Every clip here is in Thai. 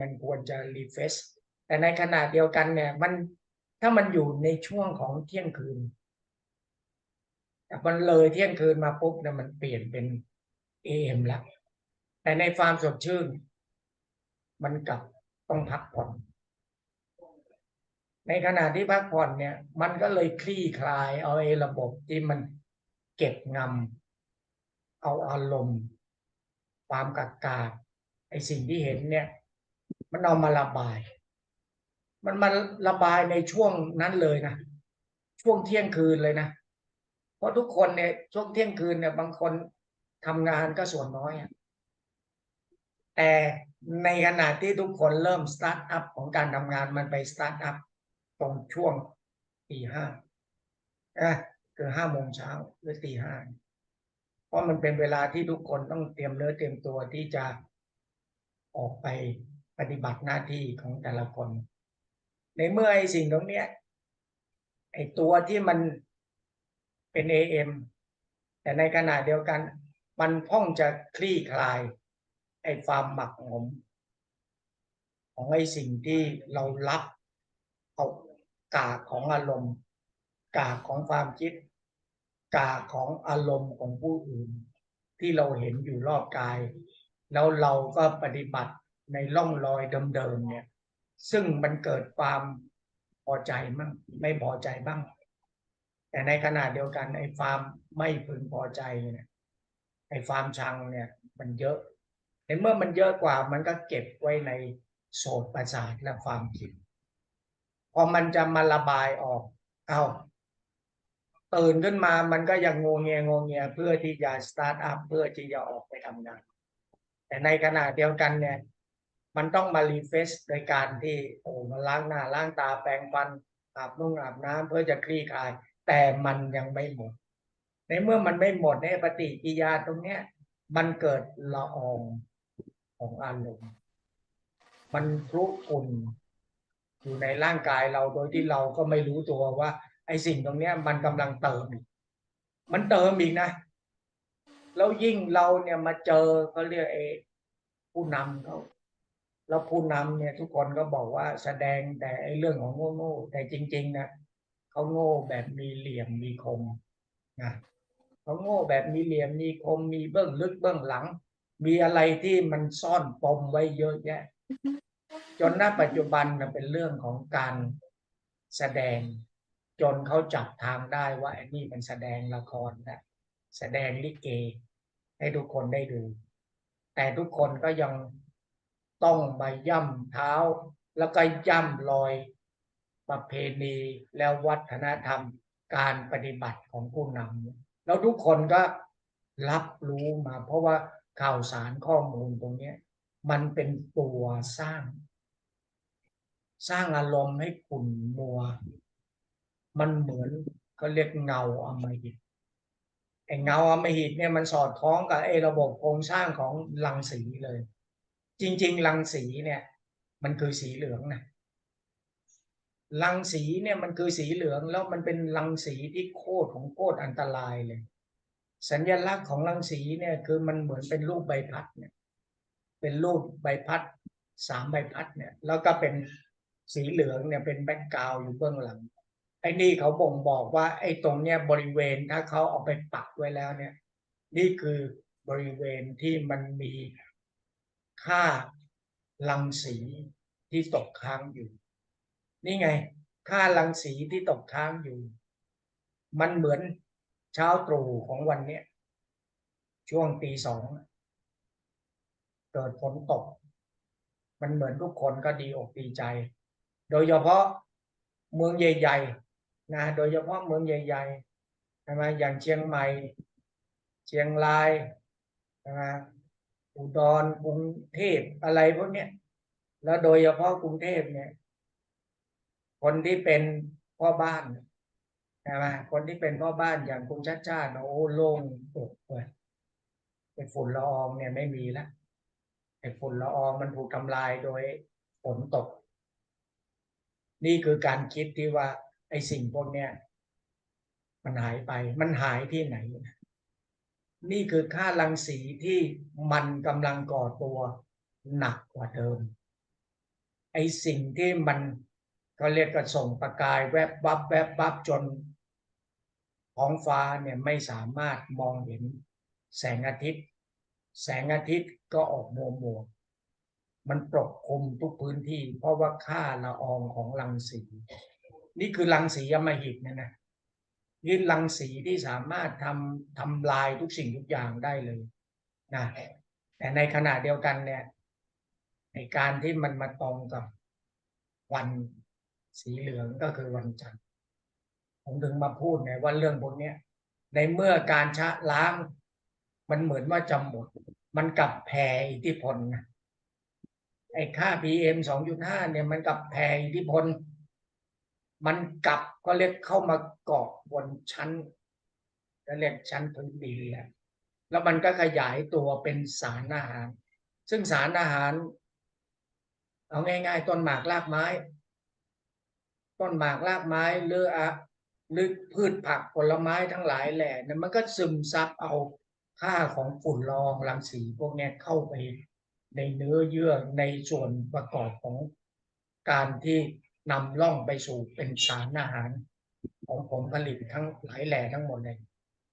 มันควรจะรีเฟซแต่ในขณะเดียวกันเนี่ยมันถ้ามันอยู่ในช่วงของเที่ยงคืน แต่มันเลยเที่ยงคืนมาปุ๊บเนี่ยมันเปลี่ยนเป็นเอ็มละแต่ในฟาร์มสดชื่น มันกลับต้องพักผ่อน ในขณะที่พักผ่อนเนี่ย มันก็เลยคลี่คลายเอาไอ้ระบบที่มันเก็บงำเอาอารมณ์ ความกักกาไอ้สิ่งที่เห็นเนี่ย มันเอามาระบาย มันมาระบายในช่วงนั้นเลยนะช่วงเที่ยงคืนเลยนะเพราะทุกคนเนี่ยช่วงเที่ยงคืนเนี่ย บางคนทำงานก็ส่วนน้อยแต่ในขณะที่ทุกคนเริ่มสตาร์ทอัพของการทำงานมันไปสตาร์ทอัพตรงช่วงตีห้าอะคือห้าโมงเช้าหรือตีห้าเพราะมันเป็นเวลาที่ทุกคนต้องเตรียมเนื้อเตรียมตัวที่จะออกไป ปฏิบัติหน้าที่ของแต่ละคน ในเมื่อไอ้สิ่งตรงเนี้ยไอ้ตัวที่มันเป็น AM แต่ในขณะเดียวกัน มันพ่องจะคลี่คลาย ไอ้ความหมักหมม ของไอ้สิ่งที่เรารับเอากากของอารมณ์ กากของความคิด กากของอารมณ์ของผู้อื่น ที่เราเห็นอยู่รอบกาย แล้วเราก็ปฏิบัติ ในร่องรอยเดิมๆเนี่ย ซึ่งมันเกิดความพอใจบ้างไม่พอใจบ้าง แต่ในขณะเดียวกันไอ้ความไม่พึงพอใจเนี่ยไอ้ความชังเนี่ย มันเยอะในเมื่อมันเยอะกว่ามันก็เก็บไว้ในโสตประสาทและความคิดพอมันจะมาระบายออก เอาตื่นขึ้นมามันก็ยังงงเงียงงเงียเพื่อที่จะสตาร์ทอัพเพื่อที่จะออกไปทำงาน แต่ในขณะเดียวกันเนี่ย มันต้องมารีเฟซโดยการที่โอ้มาล้างหน้าล้างตาแปรงฟันอาบนุ่งอาบน้ำเพื่อจะคลี่คลาย แต่มันยังไม่หมด ในเมื่อมันไม่หมดในปฏิกิยาตรงเนี้ย มันเกิดละอองของอารมณ์มันคลุกุ่นอยู่ในร่างกายเราโดยที่เราก็ไม่รู้ตัวว่า ไอ้สิ่งตรงเนี้ย มันกำลังเติมอีกมันเติมอีกนะ แล้วยิ่งเราเนี่ยมาเจอเขาเรียกเอผู้นำเขา แล้วผู้นำเนี่ยทุกคนก็บอกว่าแสดงแต่ไอ้เรื่องของโง่ๆแต่จริง ๆนะเขาโง่แบบมีเหลี่ยมมีคมนะเขาโง่แบบมีเหลี่ยมมีคมมีเบื้องลึกเบื้องหลัง มีอะไรที่มันซ่อนปมไว้เยอะแยะ จนณปัจจุบันนะเป็นเรื่องของการแสดง จนเขาจับทางได้ว่าไอ้นี่มันแสดงละครนะแสดงลิเก ให้ทุกคนได้ดู แต่ทุกคนก็ยัง ต้องมาย่ำเท้า แล้วก็ย่ำรอยประเพณีแล้ววัฒนธรรมการปฏิบัติของผู้นำแล้วทุกคนก็รับรู้มาเพราะว่าข่าวสารข้อมูลตรงนี้มันเป็นตัวสร้าง สร้างอารมณ์ให้ขุ่นมัว มันเหมือนก็เรียกเงาอมหิตไอเงาอมหิตเนี่ยมันสอดคล้องกับไอระบบโครงสร้างของรังสีเลย จริง ๆ รังสีเนี่ย มันคือสีเหลืองนะรังสีเนี่ยมันคือสีเหลืองแล้วมันเป็นรังสีที่โคตรของโคตรอันตรายเลย สัญลักษณ์ของรังสีเนี่ยคือมันเหมือนเป็นรูปใบพัดเนี่ย เป็นรูปใบพัดสามใบพัดเนี่ย แล้วก็เป็นสีเหลืองเนี่ยเป็นแบ็กกราวอยู่เบื้องหลังไอ้นี่เขาบ่งบอกว่า ไอ้ตรงเนี้ยบริเวณถ้าเขาเอาไปปักไว้แล้วเนี่ย นี่คือบริเวณที่มันมี ค่ารังสีที่ตกค้างอยู่ นี่ไง ค่ารังสีที่ตกค้างอยู่ มันเหมือนเช้าตรู่ของวันเนี้ยช่วงตีสองเกิดฝนตก มันเหมือนทุกคนก็ดีอกดีใจ โดยเฉพาะเมืองใหญ่ๆนะโดยเฉพาะเมืองใหญ่ๆใช่ไหมอย่างเชียงใหม่ เชียงรายใช่ไหม อุดรกรุงเทพอะไรพวกเนี้ยแล้วโดยเฉพาะกรุงเทพเนี่ย คนที่เป็นพ่อบ้านใช่ไหมคนที่เป็นพ่อบ้านอย่างคุณชัดชาติโอ้โล่งอกเลยไอ้ฝุ่นละอองเนี่ยไม่มีแล้วไอ้ฝุ่นละอองมันถูกทำลายโดยฝนตก นี่คือการคิดที่ว่า ไอ้สิ่งพวกเนี้ยมันหายไป มันหายที่ไหนนี่ นี่คือค่ารังสีที่มันกำลังก่อตัวหนักกว่าเดิม ไอ้สิ่งที่มันเขาเรียกกระส่งประกายแวบวับแวบวับจนท้องฟ้าเนี่ยไม่สามารถมองเห็นแสงอาทิตย์ แสงอาทิตย์ก็ออกมัวมัวมันปกคลุมทุกพื้นที่ เพราะว่าค่าละอองของรังสี นี่คือรังสีอมหิตนะนะ นี่รังสีที่สามารถทำทำลายทุกสิ่งทุกอย่างได้เลยนะแต่ในขณะเดียวกันเนี่ยในการที่มันมาตรงกับวันสีเหลืองก็คือวันจันทร์ผมถึงมาพูดไงว่าเรื่องพวกนี้ในเมื่อการชะล้างมันเหมือนว่าจะหมด มันกลับแผ่อิทธิพลนะไอ้ค่า PM 2.5เนี่ยมันกลับแผ่อิทธิพล มันกลับก็เรียกเข้ามาเกาะบนชั้นก็เรียกชั้นพื้นดินแหละแล้วมันก็ขยายตัวเป็นสารอาหาร ซึ่งสารอาหาร เอาง่าย ๆ ต้นหมากรากไม้ ต้นหมากรากไม้หรืออะหรือพืชผักผลไม้ทั้งหลายแหล่เนี่ยมันก็ซึมซับเอาค่าของฝุ่นละอองรังสีพวกนี้เข้าไปในเนื้อเยื่อในส่วนประกอบของการที่ นำล่องไปสู่เป็นสารอาหารของผลผลิตทั้งหลายแหล่ทั้งหมดเลย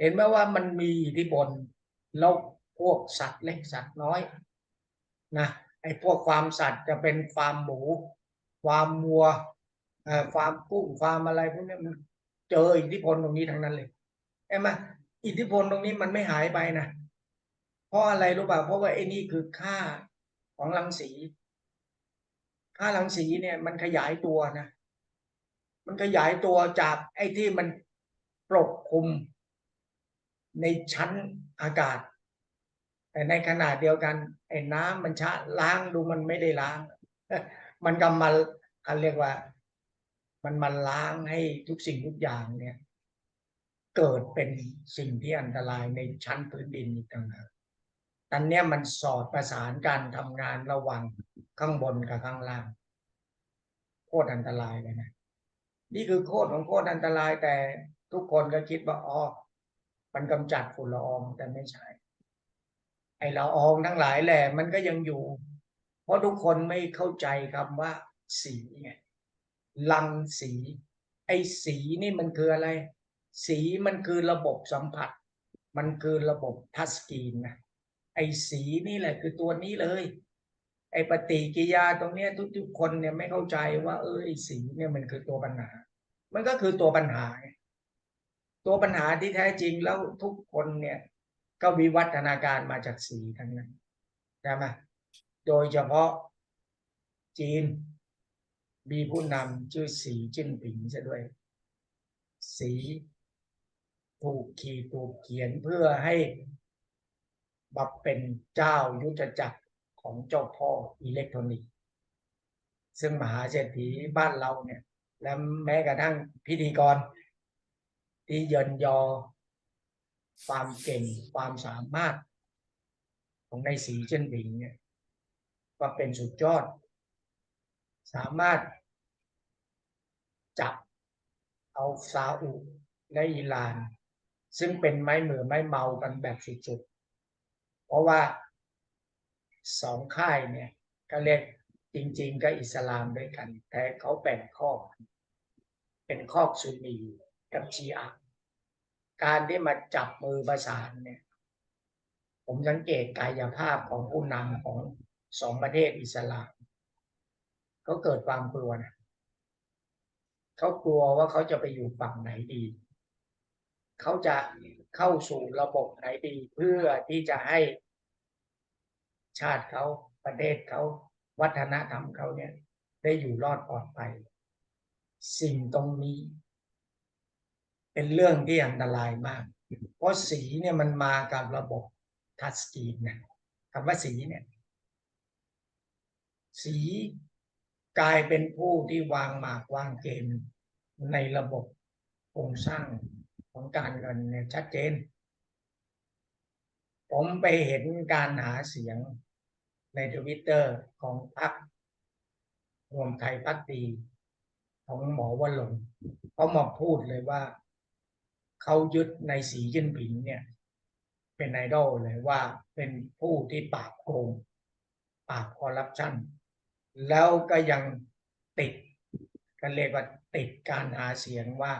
เห็นไหมว่ามันมีอิทธิพลแล้วพวกสัตว์เล็กสัตว์น้อยนะไอ้พวกฟามสัตว์จะเป็นฟาร์มหมูฟาร์มวัวเอ่อฟาร์มกุ้งฟาร์มอะไรพวกนี้มันเจออิทธิพลตรงนี้ทั้งนั้นเลยเห็นไหมอิทธิพลตรงนี้มันไม่หายไปนะเพราะอะไรรู้ป่ะเพราะว่าไอ้นี่คือค่าของรังสี ค่ารังสีเนี่ยมันขยายตัวนะ มันขยายตัวจากไอ้ที่มันปกคลุมในชั้นอากาศ แต่ในขณะเดียวกัน ไอ้น้ำมันชะล้างดูมันไม่ได้ล้าง มันก็มาเขาเรียกว่า มันมาล้างให้ทุกสิ่งทุกอย่างเนี่ย เกิดเป็นสิ่งที่อันตรายในชั้นพื้นดินอีกต่างหาก อันเนี้ยมันสอดประสานการทำงานระหว่างข้างบนกับข้างล่าง โคตรอันตรายเลยนะ นี่คือโคตรของโคตรอันตรายแต่ทุกคนก็คิดว่าอ๋อมันกำจัดฝุ่นละอองแต่ไม่ใช่ ไอ้ละอองทั้งหลายแหละมันก็ยังอยู่ เพราะทุกคนไม่เข้าใจคำว่า สีไงลังสี ไอ้สีนี่มันคืออะไร สีมันคือระบบสัมผัส มันคือระบบทัชสกรีนนะ ไอ้สีนี่แหละ คือตัวนี้เลย ไอ้ปฏิกิยาตรงเนี้ยทุกๆคนเนี่ยไม่เข้าใจว่าเออไอ้สีเนี่ยมันคือตัวปัญหา มันก็คือตัวปัญหา ตัวปัญหาที่แท้จริงแล้วทุกคนเนี่ย ก็วิวัฒนาการมาจากสีทั้งนั้นใช่ไหมโดยเฉพาะจีนมีผู้นำชื่อสีจิ้นผิงซะด้วย สีถูกขีดถูกเขียนเพื่อให้ มาเป็นเจ้ายุทธจักรของเจ้าพ่ออิเล็กทรอนิกส์ ซึ่งมหาเศรษฐีบ้านเราเนี่ย และแม้กระทั่งพิธีกร ที่เยินยอ ความเก่งความสามารถ ของในสีเช่นผิงเนี่ยก็เป็นสุดยอด สามารถจับเอาซาอุและอิหร่าน ซึ่งเป็นไม้เหมือไม้เมากันแบบสุดๆ ราะว่าสองค่ายเนี่ย ก็เรียกจริง ๆ ก็อิสลามด้วยกัน แต่เขาแบ่งข้อ เป็นข้อซุนนีกับชีอะห์การที่มาจับมือประสานเนี่ย ผมสังเกตกายภาพของผู้นำของสองประเทศอิสลามเขาเกิดความกลัวนะเขากลัวว่าเขาจะไปอยู่ฝั่งไหนดี เขาจะเข้าสู่ระบบไหนดีเพื่อที่จะให้ชาติเขาประเทศเขาวัฒนธรรมเขาเนี่ย ได้อยู่รอดปลอดภัย สิ่งตรงนี้ เป็นเรื่องที่อันตรายมาก เพราะสีเนี่ยมันมากับระบบทัชสกรีนนะคำว่าสีเนี่ย สีกลายเป็นผู้ที่วางหมากวางเกมในระบบโครงสร้าง ของการเงินเนี่ยชัดเจน ผมไปเห็นการหาเสียงในทวิตเตอร์ของพรรครวมไทยพักดีของหมอวลงเขามาพูดเลยว่า เขายึดในสีจิ้นผิงเนี่ย เป็นไอดอลเลยว่าเป็นผู้ที่ปราบโกงปราบคอร์รัปชันแล้วก็ยังติดก็เรียกว่าติดการหาเสียงว่า